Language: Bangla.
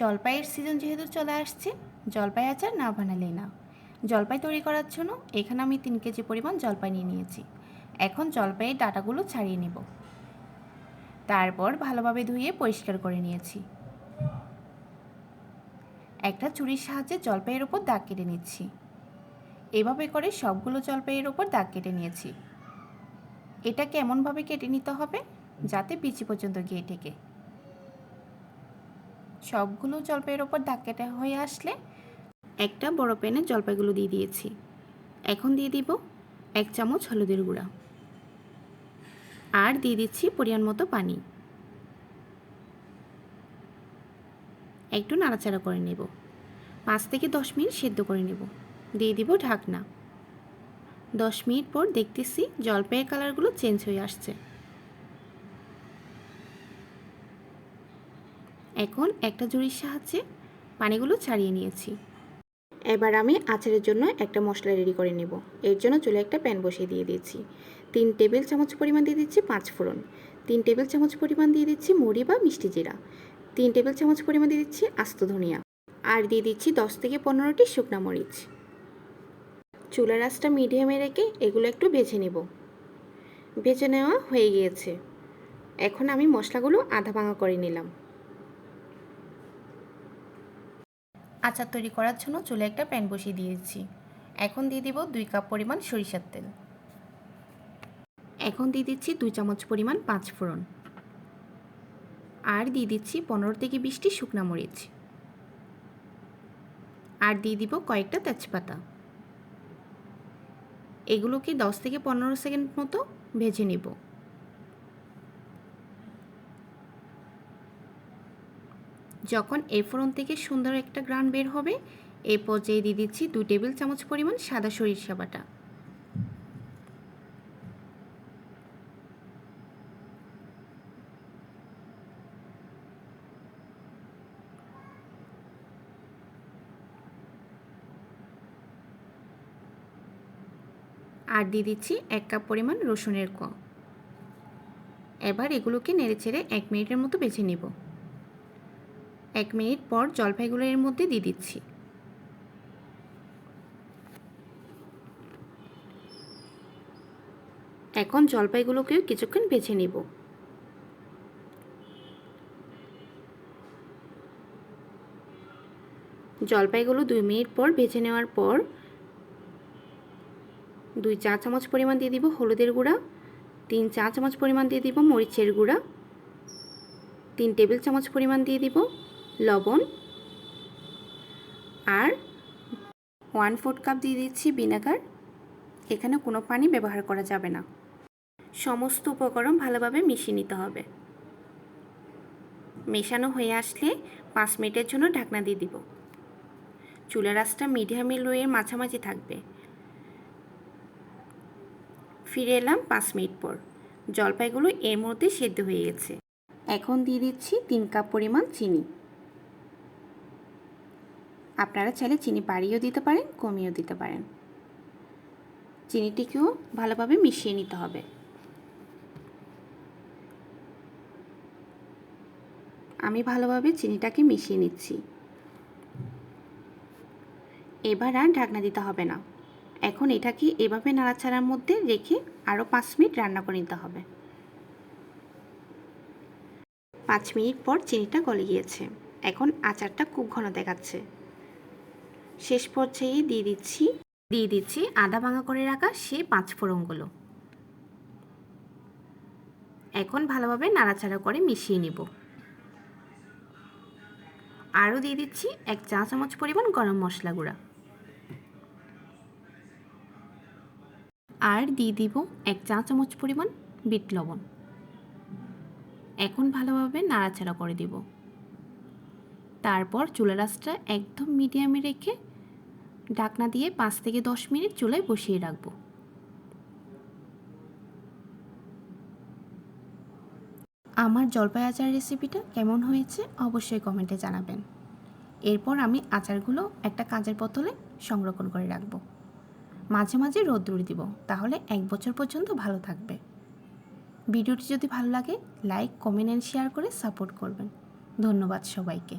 জলপাইয়ের সিজন যেহেতু চলে আসছে, জলপাই আচার না বানালেই না। জলপাই তৈরি করার জন্য এখানে আমি তিন কেজি পরিমাণ জলপাই নিয়ে নিয়েছি। এখন জলপাইয়ের ডাটাগুলো ছাড়িয়ে নেব। তারপর ভালোভাবে ধুয়ে পরিষ্কার করে নিয়েছি। একটা চুরির সাহায্যে জলপাইয়ের ওপর দাগ কেটে নিচ্ছি। এভাবে করে সবগুলো জলপাইয়ের ওপর দাগ কেটে নিয়েছি। এটাকে এমনভাবে কেটে নিতে হবে, যাতে বিচি পর্যন্ত গিয়ে ঠেকে। সবগুলো জলপাইয়ের ওপর দাগ কেটে হয়ে আসলে একটা বড় প্যানে জলপাইগুলো দিয়ে দিয়েছি। এখন দিয়ে দিব এক চামচ হলুদের গুঁড়া। আর দিয়ে দিচ্ছি পরিমাণ মতো পানি। একটু নাড়াচাড়া করে নেব। পাঁচ থেকে দশ মিনিট সেদ্ধ করে নেব। দিয়ে দিব ঢাকনা। দশ মিনিট পর দেখতেছি জলপাইয়ের কালারগুলো চেঞ্জ হয়ে আসছে। এখন একটা জুড়ির সাহায্যে পানিগুলো ছাড়িয়ে নিয়েছি। এবার আমি আচারের জন্য একটা মশলা রেডি করে নেব। এর জন্য চুলে একটা প্যান বসিয়ে দিয়ে দিয়েছি। তিন টেবিল চামচ পরিমাণ দিয়ে দিচ্ছি পাঁচ ফোড়ন। তিন টেবিল চামচ পরিমাণ দিয়ে দিচ্ছি মুড়ি বা মিষ্টি জিরা। তিন টেবিল চামচ পরিমাণ দিয়ে দিচ্ছি আস্ত ধনিয়া। আর দিয়ে দিচ্ছি দশ থেকে পনেরোটি শুকনা মরিচ। চুলার আঁচটা মিডিয়ামে রেখে এগুলো একটু বেছে নেব। ভেজে নেওয়া হয়ে গিয়েছে। এখন আমি মশলাগুলো আধা ভাঙা করে নিলাম। আচার তৈরি করার জন্য চুলে একটা প্যান বসিয়ে দিয়েছি। এখন দিয়ে দিব দুই কাপ পরিমাণ সরিষার তেল। এখন দিয়ে দিচ্ছি দুই চামচ পরিমাণ পাঁচ ফোড়ন। আর দিয়ে দিচ্ছি পনেরো থেকে বিশটি শুকনা মরিচ। আর দিয়ে দিব কয়েকটা তেজপাতা। এগুলোকে দশ থেকে পনেরো সেকেন্ড মতো ভেজে নেব। যখন এই ফোড়ন থেকে সুন্দর একটা গ্রান বের হবে, এই পর্যায়ে দিয়ে দিচ্ছি দুই টেবিল চামচ পরিমাণ সাদা সরিষা বাটা। আর দিয়ে দিচ্ছি এক কাপ পরিমাণ রসুনের ক। এবার এগুলোকে নেড়ে ছেড়ে এক মিনিটের মতো বেছে নেব। এক মিনিট পর জলপাইগুলো এর মধ্যে দিয়ে দিচ্ছি। এখন জলপাইগুলোকেও কিছুক্ষণ বেছে নেব। জলপাইগুলো দুই মিনিট পর ভেজে নেওয়ার পর দুই চা চামচ পরিমাণ দিয়ে দিব হলুদের গুঁড়া, তিন চা চামচ পরিমাণ দিয়ে দিব মরিচের গুঁড়া, তিন টেবিল চামচ পরিমাণ দিয়ে দিব লবণ আর ওয়ান ফোর্থ কাপ দিয়ে দিচ্ছি ভিনেগার এখানে কোনো পানি ব্যবহার করা যাবে না। সমস্ত উপকরণ ভালোভাবে মিশিয়ে নিতে হবে। মেশানো হয়ে আসলে পাঁচ মিনিটের জন্য ঢাকনা দিয়ে দিব। চুলার আঁচটা মিডিয়ামে লোয়ের মাঝামাঝি থাকবে। ফিরে এলাম পাঁচ মিনিট পর। জলপাইগুলো এর মধ্যে সেদ্ধ হয়ে গেছে। এখন দিয়ে দিচ্ছি তিন কাপ পরিমাণ চিনি। আপনারা চাইলে চিনি বাড়িয়েও দিতে পারেন, কমিয়েও দিতে পারেন। চিনিটিকেও ভালোভাবে মিশিয়ে নিতে হবে। আমি ভালোভাবে চিনিটাকে মিশিয়ে নিচ্ছি। এবার আর ঢাকনা দিতে হবে না। এখন এটাকে এভাবে নাড়াচাড়ার মধ্যে রেখে আরও পাঁচ মিনিট রান্না করে নিতে হবে। পাঁচ মিনিট পর চিনিটা গলে গিয়েছে। এখন আচারটা খুব ঘন দেখাচ্ছে। শেষ পর্যায়ে দিয়ে দিচ্ছি দিয়ে দিচ্ছি আদা ভাঙা করে রাখা সে পাঁচ ফোড়নগুলো। এখন ভালোভাবে নাড়াচাড়া করে মিশিয়ে নেব। আরও দিয়ে দিচ্ছি এক চা চামচ পরিমাণ গরম মশলা গুঁড়া। আর দিয়ে দিব এক চা চামচ পরিমাণ বিট লবণ। এখন ভালোভাবে নাড়াচাড়া করে দিব। তারপর চুলা আঁচটা একদম মিডিয়ামে রেখে ঢাকনা দিয়ে পাঁচ থেকে দশ মিনিট চুলায় বসিয়ে রাখব। আমার জলপাই আচার রেসিপিটা কেমন হয়েছে অবশ্যই কমেন্টে জানাবেন। এরপর আমি আচারগুলো একটা কাঁচের বোতলে সংরক্ষণ করে রাখব। মাঝে মাঝে রোদ্দুর দিব, তাহলে এক বছর পর্যন্ত ভালো থাকবে। ভিডিওটি যদি ভালো লাগে লাইক কমেন্ট অ্যান্ড শেয়ার করে সাপোর্ট করবেন। ধন্যবাদ সবাইকে।